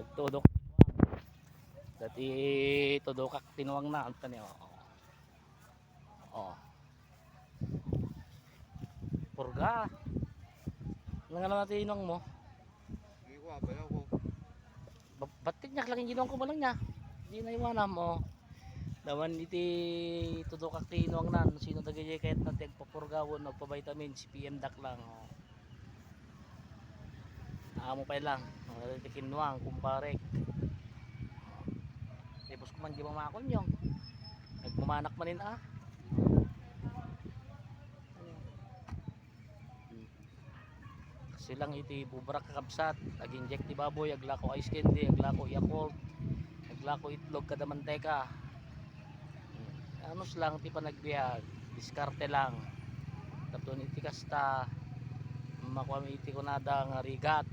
Nagtudok. Dati tudokak tinuwang na. Ang tani, oh. Oh. Purga. Ano nga natin inong mo? Hindi ko, abayaw ko. Ba- niya, laking ginong ko ba lang niya? Hindi na iwanam mo. Daman iti tudokak tinuwang na. Sino tagay kahit na tagpapurgawon, nagpa-vitamin, si PM Dak lang. Oh. Amo pa lang. Ang kinuwang, kumparek. Tapos kuman di mamakon yung. Nagmamanak manin ah. Silang iti bubrak kakabsat, nag-inject ti baboy, aglako ice candy, aglako yakult, aglako itlog kada manteka. Anos lang ti panagbiag, diskarte lang. Tapos iti kasta, makuha iti kunada nga rigat,